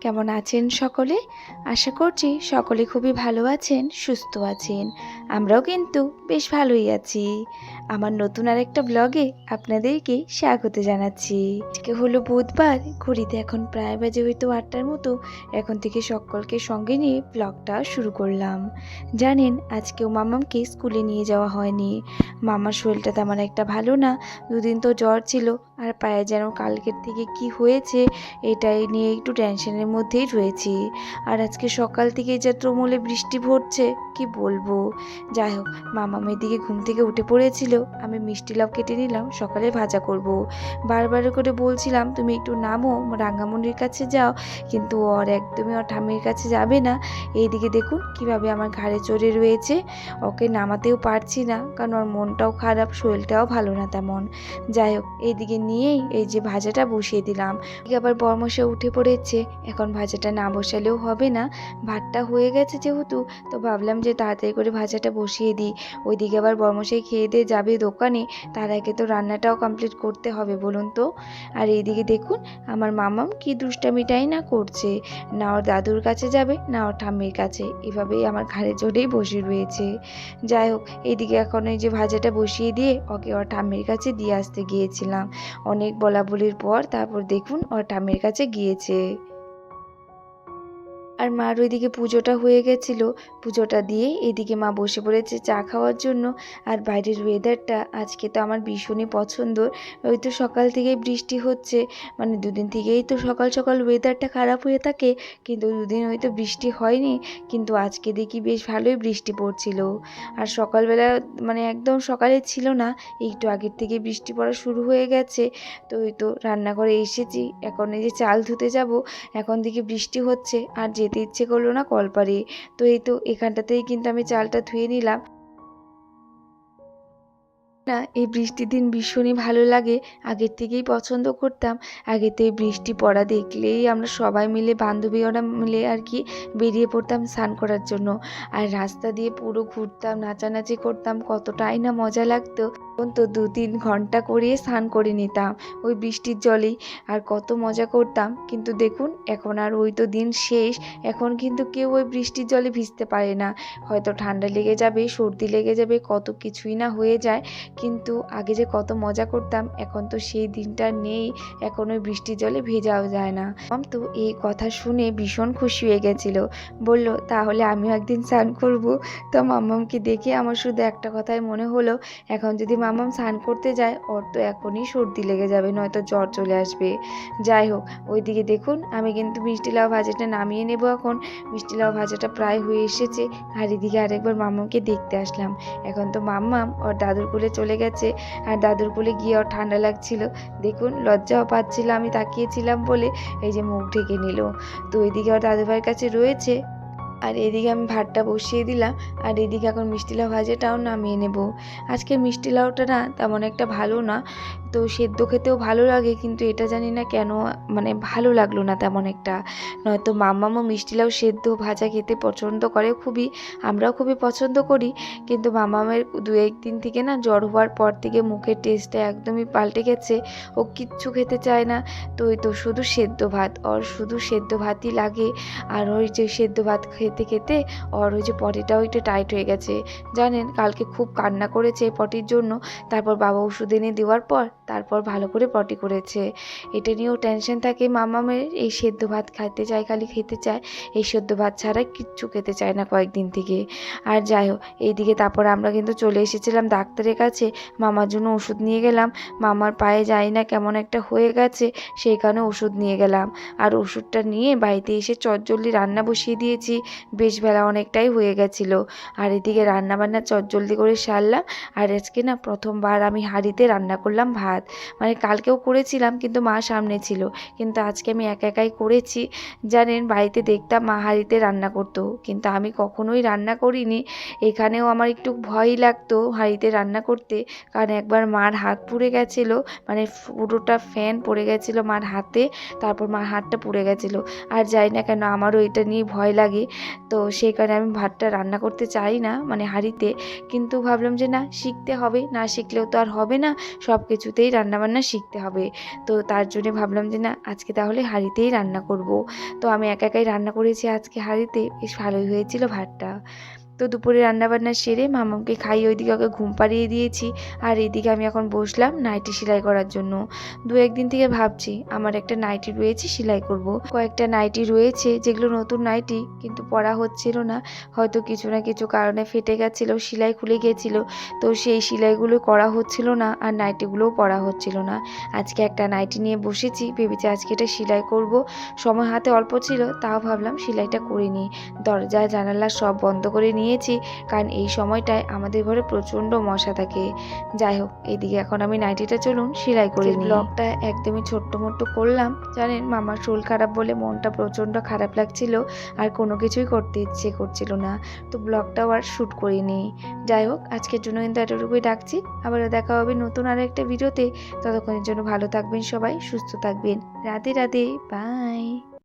কেমন আছেন সকলে? আশা করছি সকলে খুবই ভালো আছেন, সুস্থ আছেন। আমরাও কিন্তু বেশ ভালোই আছি। আমার নতুন আরেকটা ব্লগে আপনাদেরকে স্বাগত জানাচ্ছি। আজকে হলো বুধবার, ঘড়িতে এখন প্রায় বাজে হয়তো আটটার মতো। এখন থেকে সকলকে সঙ্গে নিয়ে ব্লগটা শুরু করলাম। জানেন, আজকেও মামামকে স্কুলে নিয়ে যাওয়া হয়নি। মামার শরীরটা তেমন একটা ভালো না। দুদিন তো জ্বর ছিল। আর পায়ে যেন কালকের থেকে কি হয়েছে, এটাই নিয়ে একটু টেনশনের মধ্যেই রয়েছি। আর আজকে সকাল থেকে যা তৃণমূলে বৃষ্টি ভরছে, কি বলব? যাই হোক মামা মেয়ের দিকে ঘুম থেকে উঠে পড়েছিল, আমি মিষ্টি লাভ কেটে নিলাম, সকালে ভাজা করব। বারবার করে বলছিলাম, তুমি একটু নামো রাঙ্গামন্ডির কাছে যাও। কিন্তু ওর একদমই ওর ঠাম্মির কাছে যাবে না। এইদিকে দেখুন, কীভাবে আমার ঘাড়ে চড়ে রয়েছে। ওকে নামাতেও পারছি না, কারণ ওর মনটাও খারাপ, শরীরটাও ভালো না তেমন। যাই হোক, এইদিকে নিয়েই এই যে ভাজাটা বসিয়ে দিলাম। আবার বর্মশা উঠে পড়েছে, এখন ভাজাটা না বসালেও হবে না। ভাতটা হয়ে গেছে যেহেতু, তো ভাবলাম যে তাড়াতাড়ি করে ভাজাটা বসিয়ে দিই। ওইদিকে আবার বর্মশাই খেয়ে দিয়ে যাবে দোকানে, তার আগে তো রান্নাটাও কমপ্লিট করতে হবে, বলুন তো। আর এইদিকে দেখুন, আমার মামাম কি দুষ্টামিটাই না করছে। না ওর দাদুর কাছে যাবে, না ওর ঠাম্মির কাছে। এভাবেই আমার ঘাড়ে চড়েই বসে রয়েছে। যাই হোক, এইদিকে এখন এই যে ভাজাটা বসিয়ে দিয়ে ওকে ওর ঠাম্মির কাছে দিয়ে আসতে গিয়েছিলাম। অনেক বলা বলির পর তারপর দেখুন, ওর ঠাম্মির কাছে গিয়েছে। আর মার ওইদিকে পুজোটা হয়ে গেছিল। পুজোটা দিয়ে এদিকে মা বসে পড়েছে চা খাওয়ার জন্য। আর বাইরের ওয়েদারটা আজকে তো আমার ভীষণই পছন্দর ওই তো সকাল থেকেই বৃষ্টি হচ্ছে। মানে দুদিন থেকেই তো সকাল সকাল ওয়েদারটা খারাপ হয়ে থাকে। কিন্তু দুদিন হয়তো বৃষ্টি হয়নি। কিন্তু আজকে দেখি বেশ ভালোই বৃষ্টি পড়ছিল। আর সকালবেলা মানে একদম সকালে ছিল না। একটু আগের থেকে বৃষ্টি পড়া শুরু হয়ে গেছে। তো ওই তো রান্নাঘরে এসেছি। এখন এই যে চাল ধুতে যাব। এখন দেখি বৃষ্টি হচ্ছে। আর যেতে ইচ্ছে করল না কলপারে। তো এই তো এখানটাতেই কিন্তু আমি চালটা ধুয়ে নিলাম। না, এই বৃষ্টির দিন ভীষণই ভালো লাগে। আগের থেকেই পছন্দ করতাম। আগে তো এই বৃষ্টি পড়া দেখলেই আমরা সবাই মিলে বান্ধবী ওরা মিলে আর কি বেরিয়ে পড়তাম স্নান করার জন্য। আর রাস্তা দিয়ে পুরো ঘুরতাম, নাচানাচি করতাম, কতটাই না মজা লাগতো। তখন তো দু তিন ঘণ্টা করে স্নান করে নিতাম ওই বৃষ্টির জলেই। আর কত মজা করতাম। কিন্তু দেখুন, এখন আর ওই তো দিন শেষ। এখন কিন্তু কেউ ওই বৃষ্টির জলে ভিজতে পারে না। হয়তো ঠান্ডা লেগে যাবে, সর্দি লেগে যাবে, কত কিছুই না হয়ে যায়। কিন্তু আগে যে কত মজা করতাম, এখন তো সেই দিনটা নেই। এখন ওই বৃষ্টির জলে ভেজাও যায় না। মাম তো এই কথা শুনে ভীষণ খুশি হয়ে গেছিল। বলল, তাহলে আমিও একদিন স্নান করব। তো মাম্মামকে দেখে আমার শুধু একটা কথাই মনে হলো, এখন যদি মাম্মাম স্নান করতে যায়, ওর তো এখনই সর্দি লেগে যাবে, নয়তো জ্বর চলে আসবে। যাই হোক, ওইদিকে দেখুন, আমি কিন্তু মিষ্টি লাউ ভাজাটা নামিয়ে নেব এখন। মিষ্টি লাউ ভাজাটা প্রায় হয়ে এসেছে, আর এদিকে আরেকবার মাম্মামকে দেখতে আসলাম। এখন তো মাম্মাম, ওর দাদুর কোলে চলে গেছে। আর দাদুর কোলে গিয়ে ওর ঠান্ডা লাগছিল। দেখুন, লজ্জাও পাচ্ছিল, আমি তাকিয়েছিলাম বলে এই যে মুখ ঢেকে নিল। তো এদিকে ওর দাদু ভাইয়ের কাছে রয়েছে। আর এদিকে আমি ভাতটা বসিয়ে দিলাম। আর এদিকে এখন মিষ্টি লাউ ভাজাটাও নামিয়ে নেব। আজকে মিষ্টি লাউটা না তেমন একটা ভালো না। তো সেদ্ধ খেতেও ভালো লাগে, কিন্তু এটা জানি না কেন মানে ভালো লাগল না তেমন একটা। নয়তো মাম্মামও মিষ্টি লাউ সেদ্ধ ভাজা খেতে পছন্দ করে খুবই, আমরাও খুবই পছন্দ করি, কিন্তু মামামের দু একদিন থেকে না জ্বর হওয়ার পর থেকে মুখের টেস্টটা একদমই পাল্টে গেছে, ও কিচ্ছু খেতে চায় না। তো ওই তো শুধু সেদ্ধ ভাত, ওর শুধু সেদ্ধ ভাতই লাগে, আর ওই যে সেদ্ধ ভাত খেতে খেতে ওর ওই যে পটিটাও একটু টাইট হয়ে গেছে। জানেন, কালকে খুব কান্না করেছে পটির জন্য, তারপর বাবা ওষুধ এনে দেওয়ার পর তারপর ভালো করে পটি করেছে। এটা নিয়েও টেনশন থাকে। মামামের এই সেদ্ধ ভাত খাইতে চায় খালি খেতে চায়, এই সেদ্ধ ভাত ছাড়া কিচ্ছু খেতে চায় না কয়েকদিন থেকে। আর যাই হোক, এইদিকে তারপর আমরা কিন্তু চলে এসেছিলাম ডাক্তারের কাছে। মামার জন্য ওষুধ নিয়ে গেলাম। মামার পায়ে যাই না কেমন একটা হয়ে গেছে, সেই কারণে ওষুধ নিয়ে গেলাম। আর ওষুধটা নিয়ে বাড়িতে এসে চটজলদি রান্না বসিয়ে দিয়েছি। বেশ বেলা অনেকটাই হয়ে গেছিল। আর এদিকে রান্না বান্না চটজলদি করে সারলাম। আর আজকে না প্রথমবার আমি হাঁড়িতে রান্না করলাম ভাত। মানে কালকেও করেছিলাম, কিন্তু মা সামনে ছিল। কিন্তু আজকে আমি একা একাই করেছি। জানেন, বাড়িতে দেখতাম মা হাঁড়িতে রান্না করতো। কিন্তু আমি কখনোই রান্না করিনি। এখানেও আমার একটু ভয়ই লাগতো হাঁড়িতে রান্না করতে। কারণ একবার মার হাত পুড়ে গেছিল মানে পুরোটা ফ্যান পড়ে গেছিল মার হাতে, তারপর মার হাতটা পুড়ে গেছিল। আর যাই না কেন আমারও এটা নিয়ে ভয় লাগে। তো সেই কারণে আমি ভাতটা রান্না করতে চাই না মানে হাঁড়িতে। কিন্তু ভাবলাম যে না, শিখতে হবে। না শিখলেও তো আর হবে না। সব কিছুতেই রান্নাবান্না শিখতে হবে। তো তার জন্য ভাবলাম যে, না, আজকে তাহলে হাঁড়িতেই রান্না করব। তো আমি একা একাই রান্না করেছি আজকে হাঁড়িতে। বেশ ভালোই হয়েছিল ভাতটা। তো দুপুরে রান্নাবান্না সেরে মামাকে খাইয়ে ওইদিকে ওকে ঘুম পাড়িয়ে দিয়েছি। আর এইদিকে আমি এখন বসলাম নাইটি সেলাই করার জন্য। দু একদিন থেকে ভাবছি, আমার একটা নাইটি রয়েছে, সেলাই করব। কয়েকটা নাইটি রয়েছে, যেগুলো নতুন নাইটি, কিন্তু পরা হচ্ছিল না। হয়তো কিছু না কিছু কারণে ফেটে গেছিল, সেলাই খুলে গিয়েছিল তো সেই সেলাইগুলো করা হচ্ছিল না, আর নাইটিগুলোও পরা হচ্ছিল না। আজকে একটা নাইটি নিয়ে বসেছি, ভেবেছি আজকে এটা সেলাই করব। সময় হাতে অল্প ছিল, তাও ভাবলাম সেলাইটা করে নিই। দরজা, জানালা সব বন্ধ করে নিয়েছি কারণ এই সময়টায় আমাদের ঘরে প্রচণ্ড মশা থাকে। যাই হোক এইদিকে এখন আমি নাইটিটা চলুন সেলাই করে ব্লগটা একদমই ছোট্ট মোট্ট করলাম। জানেন মামার শরীর খারাপ বলে মনটা প্রচণ্ড খারাপ লাগছিল আর কোনো কিছুই করতে ইচ্ছে করছিল না। তো ব্লগটাও আর শ্যুট করিনি। যাই হোক আজকের জন্য কিন্তু এতটুকুই ডাকছি আবারও দেখা হবে নতুন আর একটা ভিডিওতে। ততক্ষণের জন্য ভালো থাকবেন সবাই সুস্থ থাকবেন। রাধে রাধে বাই।